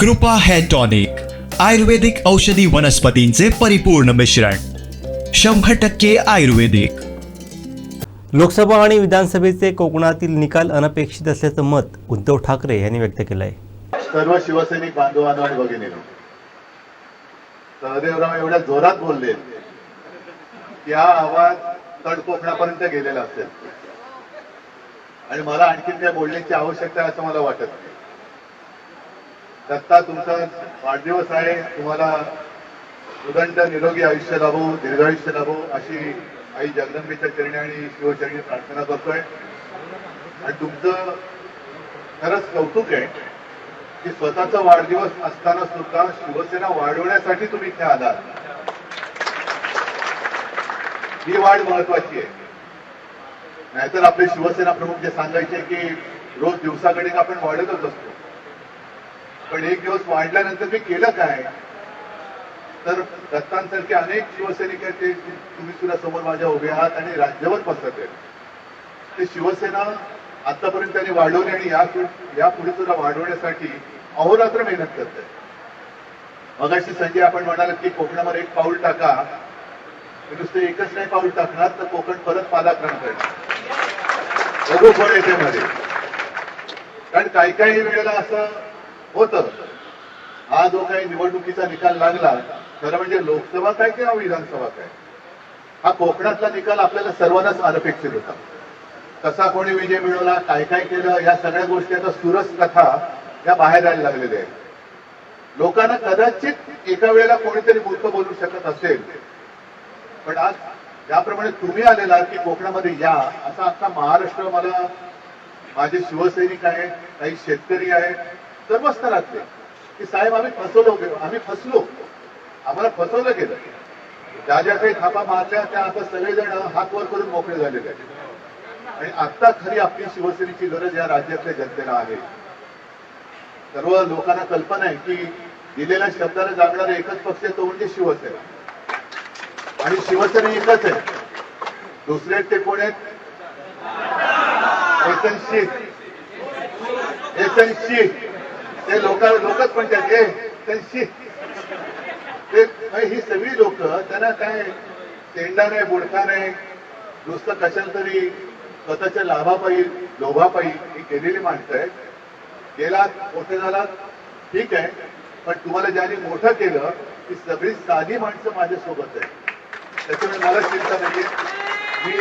कृपा hair tonic आयुर्वेदिक औषधी वनस्पतींचे परिपूर्ण मिश्रण शंभर टक्के आयुर्वेदिक. लोकसभा आणि विधानसभेचे कोकणातील निकाल अनपेक्षित असल्याचं मत उद्धव ठाकरे यांनी व्यक्त केलं आहे सर्व शिवसैनिक बांधवांनो आणि भगिनीनो सहदेवराव एवढ्या जोरात बोलले की हा आवाज तडकोकणापर्यंत गेलेला असेल. आणि मला आणखीन काय बोलण्याची आवश्यकता आहे असं मला वाटत नाही. दत्ता तुमचा वाढदिवस आहे. तुम्हाला उदंड निरोगी आयुष्य लाभो दीर्घायुष्य लाभो अशी आई जगदंबेच्या चरणी आणि शिवचरणी प्रार्थना करतोय. आणि तुमचं खरंच कौतुक आहे की स्वतःचा वाढदिवस असताना सुद्धा शिवसेना वाढवण्यासाठी तुम्ही इथे आलात. ही वाढ महत्वाची आहे. नाहीतर आपले शिवसेना प्रमुख जे सांगायचे की रोज दिवसाकडे आपण वाढतच असतो. पण एक दिवस वाढल्यानंतर मी केलं काय? तर दत्तांसारखे अनेक शिवसैनिक आहेत ते तुम्ही सुद्धा समोर माझ्या उभे आहात आणि राज्यभर पसरत आहेत. ते शिवसेना आतापर्यंत त्यांनी वाढवली आणि या यापुढे सुद्धा वाढवण्यासाठी अहोरात्र मेहनत करते मगाशी संजय आपण म्हणाल की कोकणामध्ये एक पाऊल टाका. नुसते नुसतं एकच नाही पाऊल टाकणार तर कोकण परत पालाक्रांत करणार बघू येते मध्ये. कारण काही काही वेळेला असं होत. हा जो काही निवडणुकीचा निकाल लागला खरं म्हणजे लोकसभा काय किंवा विधानसभा काय? हा कोकणातला निकाल आपल्याला सर्वांनाच अनपेक्षित होता. कसा कोणी विजय मिळवला काय काय केलं या सगळ्या गोष्टी आता सुरस कथा या बाहेर यायला लागलेल्या आहेत. लोकांना कदाचित एका वेळेला कोणीतरी मूर्ख बोलू शकत असेल. पण आज ज्याप्रमाणे तुम्ही आलेला की कोकणामध्ये या असा अख्खा महाराष्ट्र मला माझे शिवसैनिक आहेत काही शेतकरी आहेत सर्व स्तरातले की साहेब आम्ही फसवलो गेलो. आम्ही फसलो. आम्हाला फसवलं गेलं. ज्या ज्या काही थापा मारल्या त्या आता सगळेजण हात वर करून मोकळे झालेले आहेत. आणि आता खरी आपली शिवसेनेची गरज या राज्यातल्या जनतेला आहे. सर्व लोकांना कल्पना आहे की दिलेल्या शब्दाला जागणारा एकच पक्ष तो म्हणजे शिवसेना. आणि शिवसेना एकच आहे. दुसरे ते कोण आहेत? एसनशील एसनशील ते लोक लोकच म्हणतात ए एसनशील ते ही सगळी लोक त्यांना काय तेंडा नाही बुडका नाही नुसतं कशाला तरी स्वतःच्या लाभापायी लोभापायी ही केलेली माणसं आहेत. गेलात मोठे झालात ठीक आहे. पण तुम्हाला ज्यांनी मोठं केलं ती सगळी साधी माणसं माझ्यासोबत आहे त्याच्यामुळे मला चिंता नाहीये. मी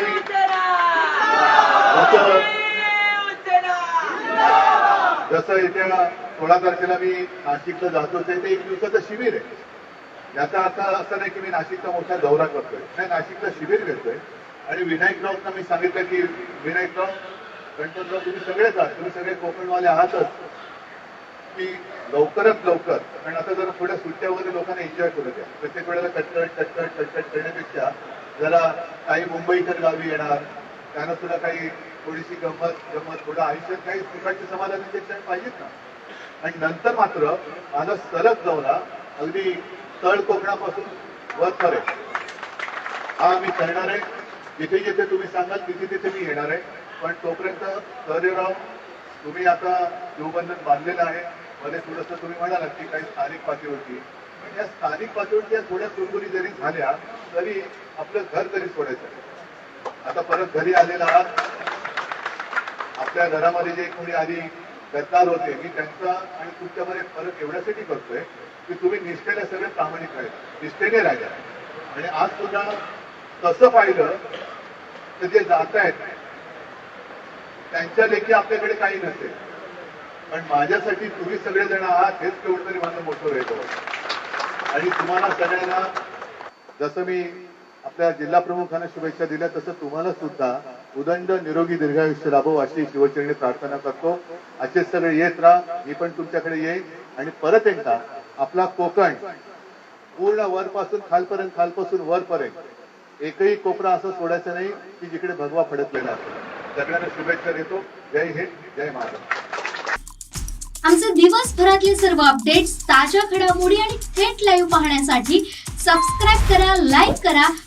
जसं येत्या सोळा तारखेला मी नाशिकला जातो ते एक दिवसाचं शिबिर आहे. याचा अर्थ असं नाही की मी नाशिकचा मोठा दौरा करतोय. नाही नाशिकला शिबिर घेतोय. आणि विनायक राऊतना मी सांगितलं की विनायक राऊत गणपतराव तुम्ही सगळेच आहात. तुम्ही सगळे कोकणवाले आहातच. की लवकरात लवकर. कारण आता जरा थोड्या सुट्ट्या वगैरे लोकांना एन्जॉय करू द्या. प्रत्येक वेळेला कटकट कटकट कटकट करण्यापेक्षा जरा काही मुंबईकर गावी येणार. त्यानं तुला काही थोडीशी गंमत गंमत थोडं आयुष्यात काही सुखाची समाधानाचे क्षण पाहिजेत ना? आणि नंतर मात्र माझा सलग दौरा अगदी तळ कोकणापासून वर करेल हा मी करणार आहे. जिथे जिथे तुम्ही सांगाल तिथे तिथे मी येणार आहे. पण तोपर्यंत सहदेवराव तुम्ही आता शिवबंधन बांधलेलं आहे. मध्ये थोडंसं तुम्ही म्हणालात की काही स्थानिक पातळीवरती. पण या स्थानिक पातळीवरती या थोड्या कुरकुरी जरी झाल्या तरी आपलं घर तरी सोडायचं आता परत घरी आलेला आहात. आपल्या घरामध्ये जे कोणी आधी गद्दार होते मी त्यांचा आणि तुमच्यामध्ये फरक एवढ्यासाठी करतोय की तुम्ही निष्ठेने सगळे प्रामाणिक राहिले निष्ठेने राहिला आणि आज सुद्धा तसं पाहिलं तर जे जात आहेत त्यांच्या लेखी आपल्याकडे काही नसेल. पण माझ्यासाठी तुम्ही सगळेजण आहात हेच केवढं तरी माझं मोठं रेट आणि तुम्हाला सगळ्यांना जसं मी आपल्या जिल्हा प्रमुखांना शुभेच्छा दिल्या. तसं तुम्हाला सुद्धा उदंड निरोगी दीर्घायुष्य लाभो अशी शिवचरणी प्रार्थना करतो. असे सगळे येत राहा. मी पण तुमच्याकडे येईन. आणि परत एकदा आपला कोकण पूर्ण वरपासून खालपर्यंत खालपासून वरपर्यंत एकही कोपरा असं सोडायचं नाही की जिकडे भगवा फडकलेला असतो सगळ्यांना शुभेच्छा देतो. जय हिंद जय महाराष्ट्र. आमचे दिवसभरातले सर्व अपडेट्स ताज्या घडामोडी आणि थेट लाईव्ह पाहण्यासाठी सबस्क्राईब करा लाईक करा